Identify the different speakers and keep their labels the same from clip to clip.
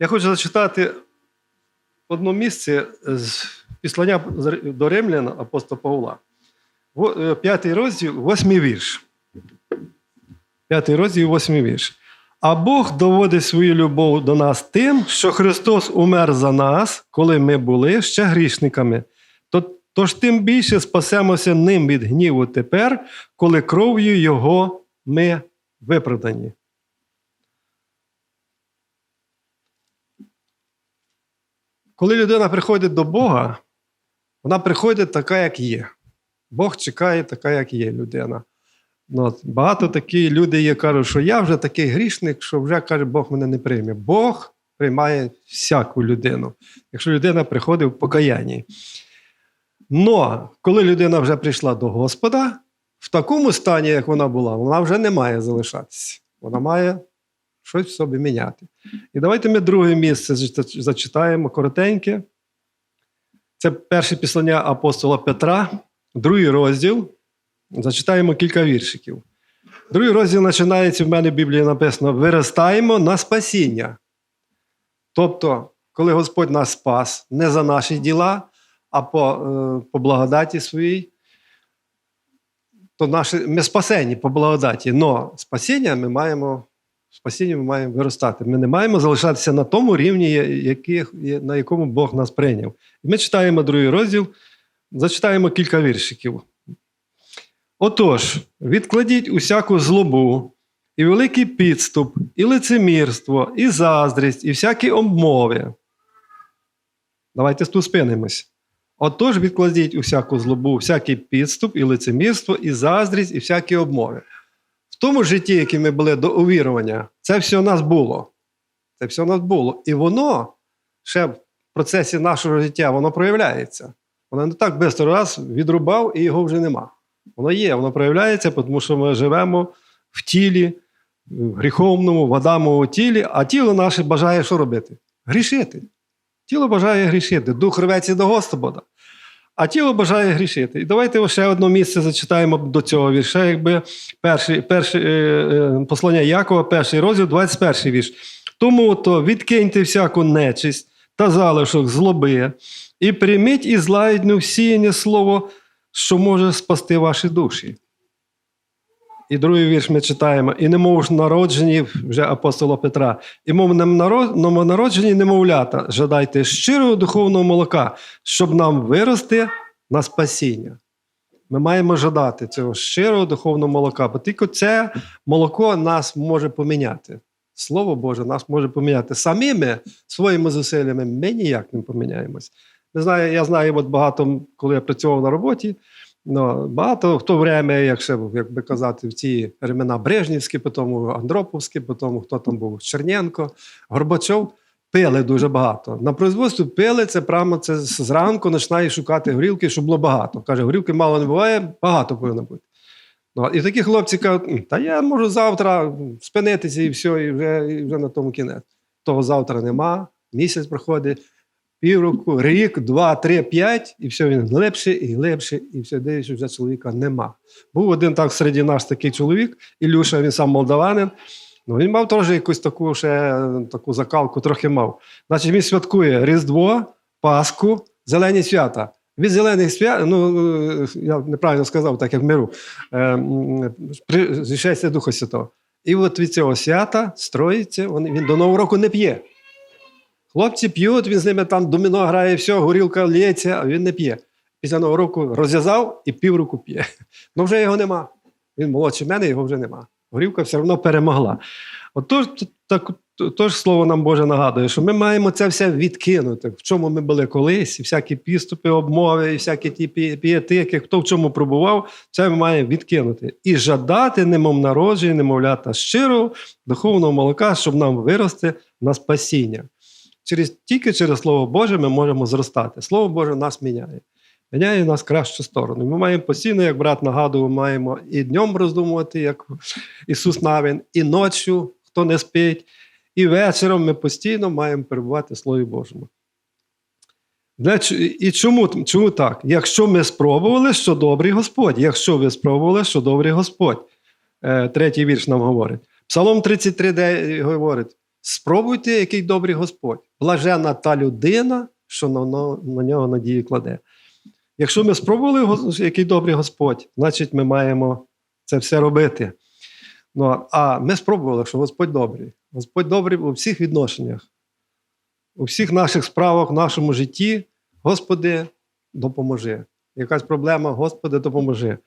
Speaker 1: Я хочу зачитати одне місце з післання до Римлян апостола Павла. Е, П'ятий розділ, восьмий вірш. П'ятий розділ, восьмий вірш. А Бог доводить свою любов до нас тим, що Христос умер за нас, коли ми були ще грішниками. Тож тим більше спасемося ним від гніву тепер, коли кров'ю Його ми виправдані. Коли людина приходить до Бога, вона приходить така, як є. Бог чекає така, як є людина. Ну, от, багато такі люди є, кажуть, що я вже такий грішник, що вже каже, Бог мене не прийме. Бог приймає всяку людину, якщо людина приходить в покаянні. Но коли людина вже прийшла до Господа, в такому стані, як вона була, вона вже не має залишатися. Вона має щось в собі міняти. І давайте ми друге місце зачитаємо коротеньке. Це перше післання апостола Петра, другий розділ. Зачитаємо кілька віршиків. Другий розділ починається в мене в Біблії написано: виростаємо на спасіння. Тобто, коли Господь нас спас не за наші діла, а по, е, по благодаті своїй, то наші, ми спасені по благодаті. Но спасіння ми маємо, спасіння ми маємо виростати. Ми не маємо залишатися на тому рівні, яких, на якому Бог нас прийняв. Ми читаємо другий розділ, зачитаємо кілька віршиків. Отож, відкладіть усяку злобу, і великий підступ, і лицемірство, і заздрість, і всякі обмови. Давайте тут спинимось. Отож, відкладіть усяку злобу, всякий підступ, і лицемірство, і заздрість, і всякі обмови. В тому житті, яке ми були до увірування, це все у нас було. Це все у нас було. І воно ще в процесі нашого життя воно проявляється. Воно не так швидко раз відрубав і його вже нема. Воно є, воно проявляється, тому що ми живемо в тілі, в гріховному, в Адамовому тілі, а тіло наше бажає що робити? Грішити. Тіло бажає грішити. Дух рветься до Господа. А тіло бажає грішити. І давайте ще одне місце зачитаємо до цього вірша, якби перший, перший, е, е, послання Якова, перший розділ, 21 вірш. Тому то відкиньте всяку нечисть та залишок злоби, і прийміть із лагідну всіяння слово, що може спасти ваші душі. І другий вірш ми читаємо: і немов ж народжені вже апостола Петра, і мов новонароджені немовлята, жадайте щирого духовного молока, щоб нам вирости на спасіння. Ми маємо жадати цього щирого духовного молока, бо тільки це молоко нас може поміняти. Слово Боже нас може поміняти. Самими своїми зусиллями ми ніяк не поміняємось. Не знаю, я знаю, от багато, коли я працював на роботі, ну, багато в то время, як ще, як би казати, в ці времена Брежнівські, потім Андроповські, потім хто там був Черненко, Горбачов, пили дуже багато. На производстві пили це прямо це зранку починає шукати горілки, щоб було багато. Каже, горілки мало не буває, багато повинно бути. Ну, і такі хлопці кажуть, та я можу завтра спинитися і все, і вже, і вже на тому кінець. Того завтра нема, місяць проходить, півроку, рік, два, три, п'ять, і все він глибше і глибше, і все дивишся, вже чоловіка нема. Був один так серед нас такий чоловік, Ілюша, він сам молдаванин. Ну, він мав теж якусь таку ще таку закалку, трохи мав. Значить, він святкує Різдво, Пасху, зелені свята. Від зелених свят, ну е, я неправильно сказав, так як миру, е, м, Духа Святого. І от від цього свята строїться, він до Нового року не п'є. Хлопці п'ють, він з ними там доміно грає, все, горілка лється, а він не п'є. Після Нового року розв'язав і півроку п'є. Ну вже його нема. Він молодший мене, його вже нема. Горілка все одно перемогла. Отож, так, тож слово нам Боже нагадує, що ми маємо це все відкинути, в чому ми були колись, і всякі підступи, обмови, і всякі ті пі- хто в чому пробував, це ми маємо відкинути. І жадати, немов народження, немовлята щирого духовного молока, щоб нам вирости на спасіння. Через, тільки через Слово Боже ми можемо зростати. Слово Боже нас міняє. Міняє нас кращу сторону. Ми маємо постійно, як брат нагадував, маємо і днем роздумувати, як Ісус Навін, і ночі, хто не спить, і вечором ми постійно маємо перебувати в Слові Божому. І чому, чому так? Якщо ми спробували, що добрий Господь. Якщо ви спробували, що добрий Господь. Е, Третій вірш нам говорить. Псалом 33 говорить: Спробуйте, який добрий Господь. Блажена та людина, що на, на, на нього надію кладе. Якщо ми спробували, який добрий Господь, значить ми маємо це все робити. Ну, а ми спробували, що Господь добрий. Господь добрий у всіх відношеннях, у всіх наших справах, в нашому житті. Господи, допоможи. Якась проблема, Господи, допоможи.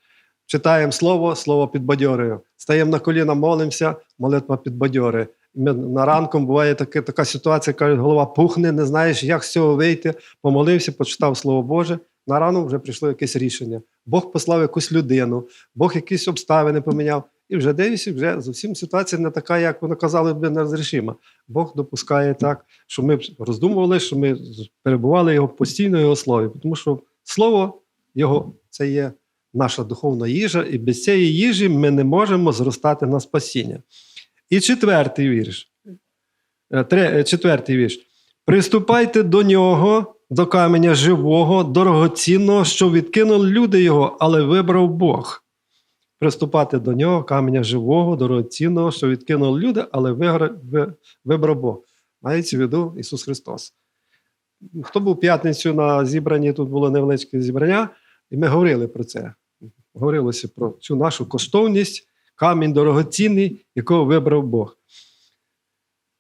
Speaker 1: Читаємо слово, слово підбадьорює. Стаємо на коліна, молимося, молитва підбадьорює. На ранком буває таке, така ситуація, кажуть, голова пухне, не знаєш, як з цього вийти. Помолився, почитав Слово Боже. На ранок вже прийшло якесь рішення. Бог послав якусь людину, Бог якісь обставини поміняв. І вже дивишся, вже зовсім ситуація не така, як вони казали би, нерозрішима. Бог допускає так, що ми роздумували, що ми перебували його постійно його слові. Тому що слово його це є наша духовна їжа, і без цієї їжі ми не можемо зростати на спасіння. І четвертий вірш. Е, е, Четвертий вірш. Приступайте до нього, до каменя живого, дорогоцінного, що відкинули люди його, але вибрав Бог. Приступати до нього, каменя живого, дорогоцінного, що відкинули люди, але вибрав Бог. Мається в виду Ісус Христос. Хто був п'ятницю на зібранні, тут було невеличке зібрання, і ми говорили про це. Говорилося про цю нашу коштовність, камінь дорогоцінний, якого вибрав Бог.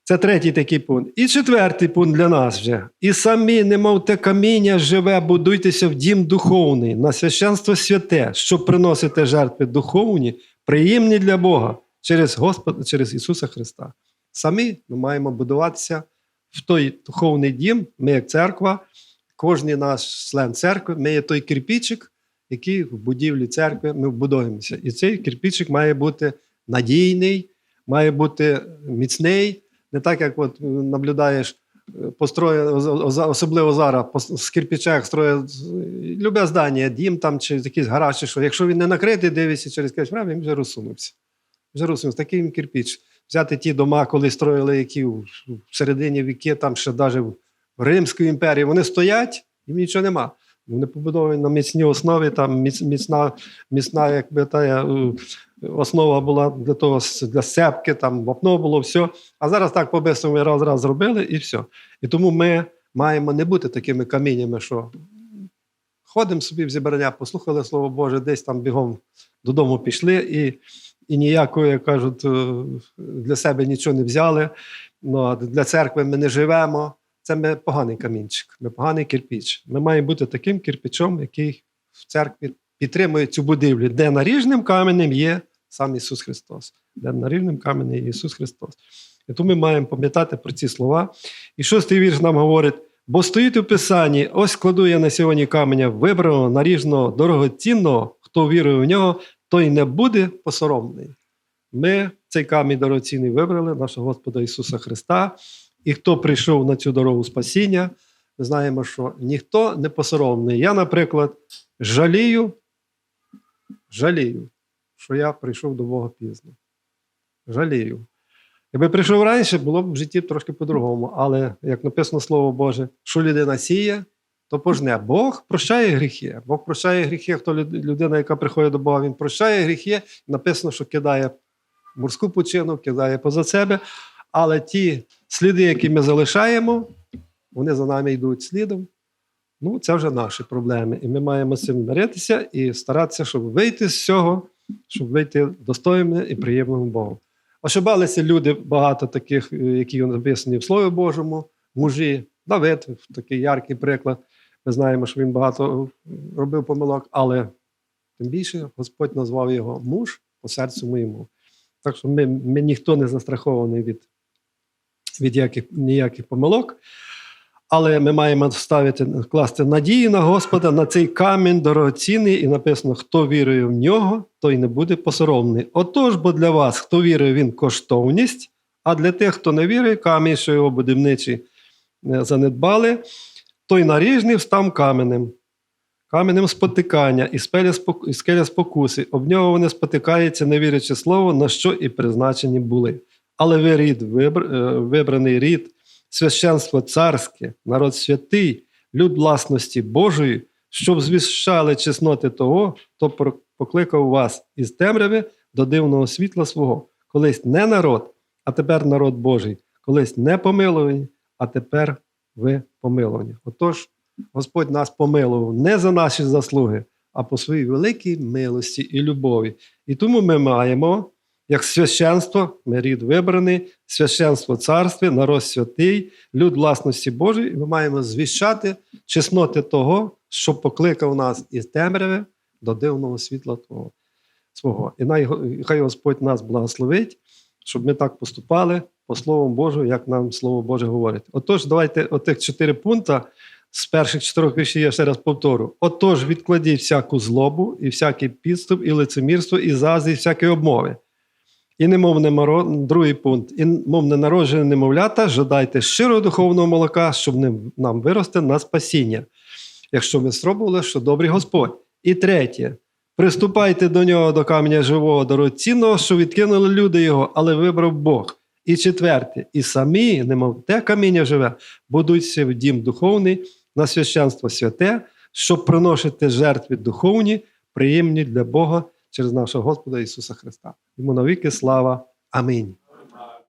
Speaker 1: Це третій такий пункт. І четвертий пункт для нас вже. І самі, немов те каміння живе, будуйтеся в дім духовний, на священство святе, щоб приносити жертви духовні, приємні для Бога через Господа, через Ісуса Христа. Самі ми маємо будуватися в той духовний дім, ми як церква, кожен наш член церкви, ми є той кирпічик, який в будівлі церкви ми вбудовуємося. І цей кирпічик має бути надійний, має бути міцний, не так, як от е, наблюдаєш, е, построє, особливо зараз з кирпичах строять любе здання, дім там чи якийсь гараж, чи що. Якщо він не накритий, дивишся через якесь время, він вже розсунувся. Вже розсунувся. Такий він кирпіч. Взяти ті дома, коли строїли, які в середині віки, там ще навіть в Римській імперії, вони стоять, і нічого нема. Вони побудовані на міцній основі, там міцна, міцна якби та основа була для того, для сепки, там вапно було, все. А зараз так по-бистрому раз раз зробили і все. І тому ми маємо не бути такими каміннями, що ходимо собі в зібрання, послухали Слово Боже, десь там бігом додому пішли і, і ніякої, як кажуть, е, для себе нічого не взяли. Ну, для церкви ми не живемо. Це ми поганий камінчик, ми поганий кирпіч. Ми маємо бути таким кирпичом, який в церкві підтримує цю будівлю, де наріжним каменем є сам Ісус Христос, де наріжним каменем є Ісус Христос. І тому ми маємо пам'ятати про ці слова. І шостий вірш нам говорить: бо стоїть у Писанні: ось кладу я на сьогодні каменя вибраного, наріжного, дорогоцінного, хто вірує в нього, той не буде посоромний. Ми цей камінь дорогоцінний вибрали, нашого Господа Ісуса Христа. І хто прийшов на цю дорогу спасіння, знаємо, що ніхто не посоромний. Я, наприклад, жалію, жалію, що я прийшов до Бога пізно. Жалію. Якби прийшов раніше, було б в житті трошки по-другому. Але, як написано Слово Боже, що людина сіє, то пожне. Бог прощає гріхи. Бог прощає гріхи. Хто людина, яка приходить до Бога, він прощає гріхи. Написано, що кидає морську пучину, кидає поза себе. Але ті сліди, які ми залишаємо, вони за нами йдуть слідом. Ну, це вже наші проблеми. І ми маємо з цим миритися і старатися, щоб вийти з цього, щоб вийти достойним і приємним Богу. Ошибалися люди, багато таких, е, які написані в Слові Божому, мужі. Давид, такий яркий приклад. Ми знаємо, що він багато робив помилок, але тим більше Господь назвав його муж по серцю моєму. Так що ми, ми ніхто не застрахований від, від яких, ніяких помилок. Але ми маємо ставити, класти надії на Господа, на цей камінь дорогоцінний, і написано: хто вірує в нього, той не буде посоромний. Отож, бо для вас, хто вірує, він коштовність, а для тих, хто не вірує, камінь, що його будівничі е, занедбали, той наріжний встав каменем, каменем спотикання і скеля спокуси. Об нього вони спотикаються, не вірячи слово, на що і призначені були. Але ви рід, е, вибраний рід, священство царське, народ святий, люд власності Божої, щоб звіщали чесноти того, хто покликав вас із темряви до дивного світла свого, колись не народ, а тепер народ Божий, колись не помилувані, а тепер ви помилувані. Отож, Господь нас помилував не за наші заслуги, а по своїй великій милості і любові. І тому ми маємо, як священство, ми рід вибраний, священство царстві, народ святий, люд власності Божої, і ми маємо звіщати чесноти того, що покликав нас із темряви до дивного світла Твого свого. І хай Господь нас благословить, щоб ми так поступали по Слову Божу, як нам Слово Боже говорить. Отож, давайте отих чотири пункти з перших чотирьох віршів я ще раз повторю. Отож, відкладіть всяку злобу, і всякий підступ, і лицемірство, і заздрі, і всякі обмови. І немов не маро... другий пункт, і мов ненароджене немовлята, жадайте щирого духовного молока, щоб нам вирости на спасіння, якщо ви спробували, що добрий Господь. І третє. Приступайте до нього до каменя живого, дорогоцінного, що відкинули люди його, але вибрав Бог. І четверте, і самі, немов те каміння живе, будуться в дім духовний на священство святе, щоб приносити жертви духовні, приємні для Бога через нашого Господа Ісуса Христа. Йому навіки слава. Амінь.